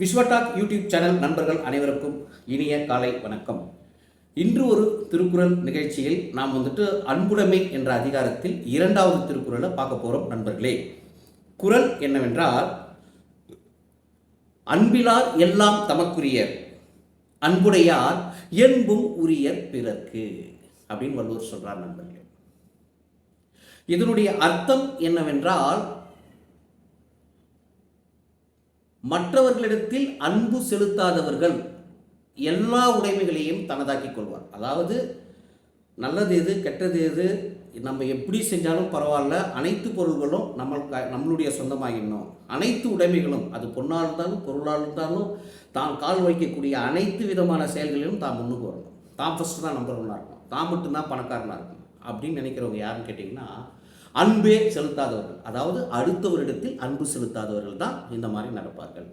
விஸ்வடாக் YouTube channel நண்பர்கள் அனைவருக்கும் இனிய காலை வணக்கம். இன்று ஒரு திருக்குறள் நிகழ்ச்சியில் நாம் வந்துட்டு அன்புடைமை என்ற அதிகாரத்தில் இரண்டாவது திருக்குறளை பார்க்க போகிறோம் நண்பர்களே. குரல் என்னவென்றால் அன்பிலார் எல்லாம் தமக்குரியர் அன்புடையார் என்பும் உரியர் பிறர்க்கு அப்படின்னு வள்ளுவர் சொல்றார் நண்பர்களே. இதனுடைய அர்த்தம் என்னவென்றால் மற்றவர்களிடத்தில் அன்பு செலுத்தாதவர்கள் எல்லா உடைமைகளையும் தனதாக்கிக் கொள்வார். அதாவது நல்லது எது கெட்டது எது நம்ம எப்படி செஞ்சாலும் பரவாயில்ல அனைத்து பொருள்களும் நம்ம நம்மளுடைய சொந்தமாகிடணும். அனைத்து உடைமைகளும் அது பொண்ணாக இருந்தாலும் பொருளாக இருந்தாலும் தான் கால் வைக்கக்கூடிய அனைத்து விதமான செயல்களிலும் தான் முன்னுக்கு வரணும். தான் ஃபஸ்ட்டு தான் நம்பர் ஒன்னாக இருக்கணும். தான் மட்டும்தான் பணக்காரனாக இருக்கணும். அப்படின்னு நினைக்கிறவங்க யாருன்னு கேட்டிங்கன்னா அன்பே செலுத்தாதவர்கள். அதாவது அடுத்தவரிடத்தில் அன்பு செலுத்தாதவர்கள் தான் இந்த மாதிரி நடப்பார்கள்.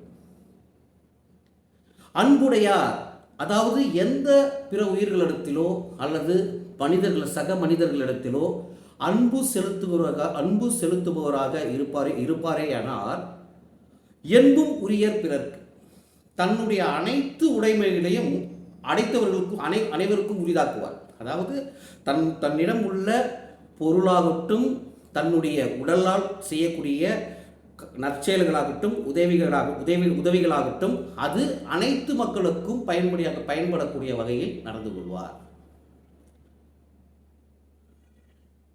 அன்புடையார் அதாவது எந்த பிற உயிர்களிடத்திலோ அல்லது மனிதர்கள் சக மனிதர்களிடத்திலோ அன்பு செலுத்துபவராக அன்பு செலுத்துபவராக இருப்பாரே இருப்பாரேயானால் என்பும் உரியர் பிறர்க்கு தன்னுடைய அனைத்து உடைமைகளையும் அடைத்தவர்களுக்கும் அனை அனைவருக்கும் உரிதாக்குவார். அதாவது தன் தன்னிடம் உள்ள பொருளாகட்டும் தன்னுடைய உடலால் செய்யக்கூடிய நற்செயல்களாகட்டும் உதவிகளாக உதவி உதவிகளாகட்டும் அது அனைத்து மக்களுக்கும் பயன்படியாக பயன்படக்கூடிய வகையில் நடந்து கொள்வார்.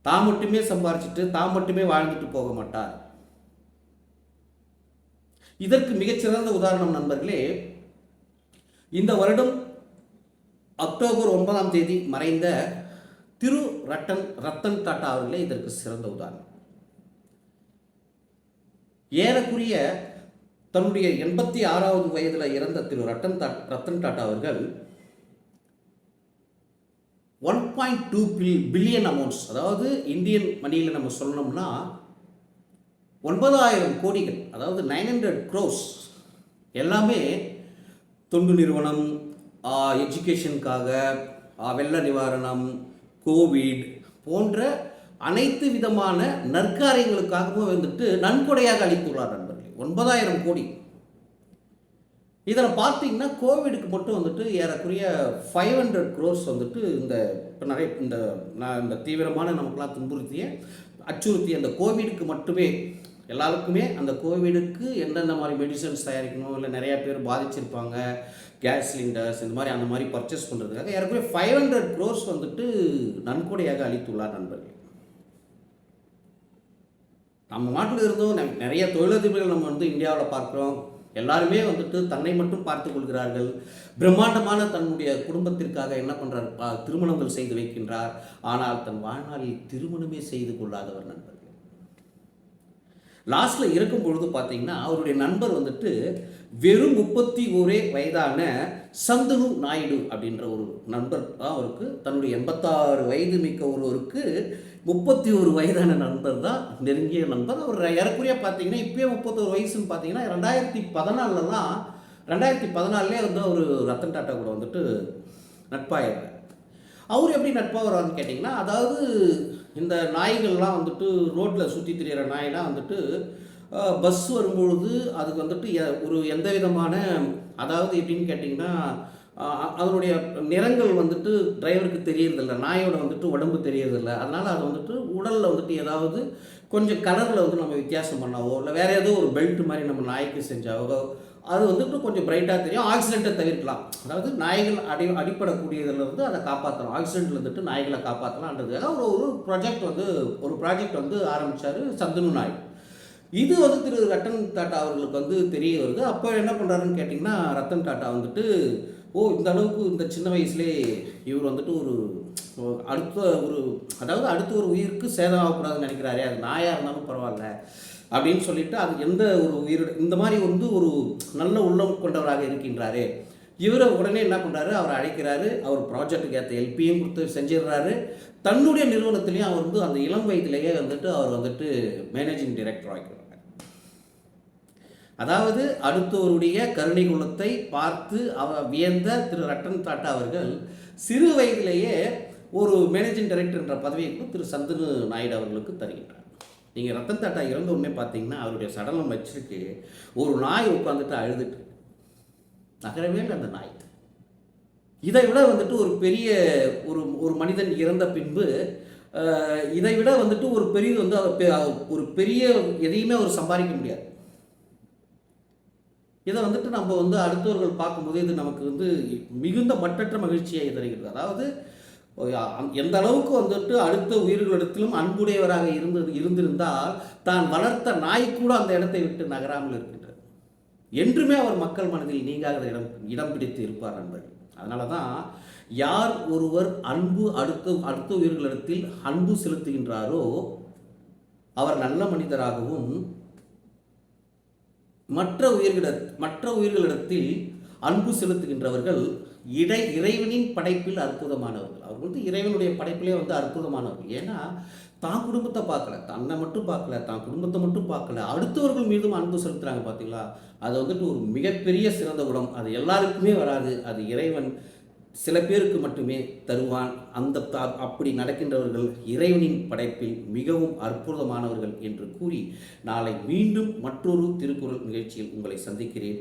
தான் மட்டுமே சம்பாரிச்சிட்டு தான் மட்டுமே வாழ்ந்துட்டு போக மாட்டார். இதற்கு மிகச்சிறந்த உதாரணம் நண்பர்களே இந்த வருடம் அக்டோபர் ஒன்பதாம் தேதி மறைந்த திரு ரட்டன் ரத்தன் டாட்டா அவர்களே இதற்கு சிறந்த உதாரணம். ஏறக்குரிய தன்னுடைய எண்பத்தி ஆறாவது வயதில் இறந்த திரு ரட்டன் தா ரத்தன் டாட்டா அவர்கள் one point two billion amounts அதாவது இந்தியன் மணியில் நம்ம சொல்லணும்னா ஒன்பதாயிரம் கோடிகள் அதாவது நைன் ஹண்ட்ரட் க்ரோஸ் எல்லாமே தொண்டு நிறுவனம் எஜுகேஷனுக்காக வெள்ள நிவாரணம் கோவிட் போன்ற அனைத்து விதமான நற்காரியங்களுக்காகவும் வந்துட்டு நன்கொடையாக அளித்துள்ளார் நண்பர்களே. ஒன்பதாயிரம் கோடி. இதில் பார்த்தீங்கன்னா கோவிடுக்கு மட்டும் வந்துட்டு ஏறக்குறைய ஃபைவ் ஹண்ட்ரட் க்ரோஸ் வந்துட்டு இந்த இப்போ நிறைய இந்த நான் இந்த தீவிரமான நமக்கெல்லாம் துன்புறுத்திய அச்சுறுத்திய அந்த கோவிடுக்கு மட்டுமே எல்லாருக்குமே அந்த கோவிடுக்கு எந்தெந்த மாதிரி மெடிசன்ஸ் தயாரிக்கணும் இல்லை நிறையா பேர் பாதிச்சிருப்பாங்க கேஸ் சிலிண்டர்ஸ் இந்த மாதிரி அந்த மாதிரி பர்ச்சேஸ் பண்ணுறதுக்காக ஏற்கனவே ஃபைவ் ஹண்ட்ரட் க்ரோர்ஸ் வந்துட்டு நன்கொடையாக அளித்துள்ளார் நண்பர்கள். நம்ம நாட்டில் இருந்தும் நிறைய தொழிலதிபர்கள் நம்ம வந்து இந்தியாவில் பார்க்குறோம். எல்லாருமே வந்துட்டு தன்னை மட்டும் பார்த்து கொள்கிறார்கள். பிரம்மாண்டமான தன்னுடைய குடும்பத்திற்காக என்ன பண்ணுறார் திருமணங்கள் செய்து வைக்கின்றார். ஆனால் தன் வாழ்நாளில் திருமணமே செய்து கொள்ளாதவர் நண்பர்கள். லாஸ்ட்டில் இருக்கும் பொழுது பார்த்தீங்கன்னா அவருடைய நண்பர் வந்துட்டு வெறும் முப்பத்தி ஒரே வயதான சந்தனு நாயுடு அப்படின்ற ஒரு நண்பர் தான் அவருக்கு. தன்னுடைய எண்பத்தாறு வயது மிக்க ஒருவருக்கு முப்பத்தி ஒரு வயதான நண்பர் தான் நெருங்கிய நண்பர். அவர் ஏறக்குறைய பார்த்தீங்கன்னா இப்போயே முப்பத்தோரு வயசுன்னு பார்த்தீங்கன்னா ரெண்டாயிரத்தி பதினாலலாம் ரெண்டாயிரத்தி பதினாலே வந்து அவர் ரத்தன் டாட்டா கூட வந்துட்டு நட்பாயிடுறார். அவர் எப்படி நட்பாக வர்றாருன்னு கேட்டிங்கன்னா அதாவது இந்த நாய்கள்லாம் வந்துட்டு ரோட்டில் சுற்றி திரியிற நாயெல்லாம் வந்துட்டு பஸ் வரும்பொழுது அதுக்கு வந்துட்டு ஒரு எந்த விதமான அதாவது எப்படின்னு கேட்டிங்கன்னா அதனுடைய நிறங்கள் வந்துட்டு டிரைவருக்கு தெரியறதில்ல. நாயோட வந்துட்டு உடம்பு தெரியறதில்ல. அதனால் அது வந்துட்டு உடலில் வந்துட்டு ஏதாவது கொஞ்சம் கலரில் வந்து நம்ம வித்தியாசம் பண்ணாவோ இல்லை வேறு ஏதோ ஒரு பெல்ட் மாதிரி நம்ம நாய்க்கு செஞ்சாவோ அது வந்துட்டு கொஞ்சம் பிரைட்டாக தெரியும். ஆக்சிடென்ட்டை தவிர்க்கலாம். அதாவது நாய்கள் அடி அடிப்படக்கூடியதுலேருந்து அதை காப்பாற்றலாம் ஆக்சிடென்ட்ல இருந்துட்டு நாய்களை காப்பாற்றலான்றதுக்காக ஒரு ஒரு ப்ராஜெக்ட் வந்து ஒரு ப்ராஜெக்ட் வந்து ஆரம்பித்தார் சந்தனு நாய். இது வந்து திரு ரத்தன் டாட்டா அவர்களுக்கு வந்து தெரிய வருது. அப்போ என்ன பண்ணுறாருன்னு கேட்டிங்கன்னா ரத்தன் டாட்டா வந்துட்டு ஓ இந்த அளவுக்கு இந்த சின்ன வயசுலேயே இவர் வந்துட்டு ஒரு அடுத்த ஒரு அதாவது அடுத்த ஒரு உயிருக்கு சேதம் ஆகக்கூடாதுன்னு நினைக்கிறாரே. அது நாயாக இருந்தாலும் பரவாயில்ல. அப்படின்னு சொல்லிட்டு அது எந்த ஒரு உயிரோட இந்த மாதிரி வந்து ஒரு நல்ல உள்ளம் கொண்டவராக இருக்கின்றாரு. இவரை உடனே என்ன பண்ணுறாரு அவரை அழைக்கிறாரு. அவர் ப்ராஜெக்ட்டுக்கு ஏற்ற எல்பியும் கொடுத்து செஞ்சிடுறாரு. தன்னுடைய நிறுவனத்திலையும் அவர் வந்து அந்த இளம் வயதிலேயே வந்துட்டு அவர் வந்துட்டு மேனேஜிங் டைரக்டர் ஆகிறார் அதாவது அடுத்தவருடைய கருணை குலத்தை பார்த்து அவ வியந்த திரு ரட்டன் தாட்டா அவர்கள் சிறு வயதிலேயே ஒரு மேனேஜிங் டைரக்டர் என்ற பதவியை திரு சந்தனு நாயுடு அவர்களுக்கு தருகின்றார். நீங்கள் ரத்தன் டாட்டா இறந்த உடனே பார்த்தீங்கன்னா அவருடைய சடலம் வச்சிருக்கு. ஒரு நாய் உட்காந்துட்டு அழுதுட்டு. நகரவே இல்லை அந்த நாய். இதை விட வந்துட்டு ஒரு பெரிய ஒரு ஒரு மனிதன் இறந்த பின்பு இதை விட வந்துட்டு ஒரு பெரிய வந்து பெ- ஒரு பெரிய எதையுமே அவர் சம்பாதிக்க முடியாது. இதை வந்துட்டு நம்ம வந்து அடுத்தவர்கள் பார்க்கும்போது இது நமக்கு வந்து மிகுந்த மட்டற்ற மகிழ்ச்சியை தருகிறது. அதாவது எந்த அளவுக்கு வந்துட்டு அடுத்த உயிர்களிடத்திலும் அன்புடையவராக இருந்தது இருந்திருந்தால் தான் வளர்த்த நாய் கூட அந்த இடத்தை விட்டு நகராமல் இருக்கின்றது. என்றுமே அவர் மக்கள் மனதில் நீங்காத இடம் இடம் பிடித்து இருப்பார் நண்பர்கள். அதனால தான் யார் ஒருவர் அன்பு அடுத்த அடுத்த உயிர்களிடத்தில் அன்பு செலுத்துகின்றாரோ அவர் நல்ல மனிதராகவும் மற்ற உயிர்களிட மற்ற உயிர்களிடத்தில் அன்பு செலுத்துகின்றவர்கள் இடை இறைவனின் படைப்பில் அற்புதமானவர்கள். அவர்கள் வந்து இறைவனுடைய படைப்பிலே வந்து அற்புதமானவர்கள். ஏன்னா தான் குடும்பத்தை பார்க்கல தன்னை மட்டும் பார்க்கல தான் குடும்பத்தை மட்டும் பார்க்கல அடுத்தவர்கள் மீதும் அன்பு செலுத்துகிறாங்க பார்த்தீங்களா அது வந்துட்டு ஒரு மிகப்பெரிய சிறந்த குணம். அது எல்லாருக்குமே வராது. அது இறைவன் சில பேருக்கு மட்டுமே தருவான். அந்த அப்படி நடக்கின்றவர்கள் இறைவனின் படைப்பில் மிகவும் அற்புதமானவர்கள் என்று கூறி நாளை மீண்டும் மற்றொரு திருக்குறள் நிகழ்ச்சியில் உங்களை சந்திக்கிறேன்.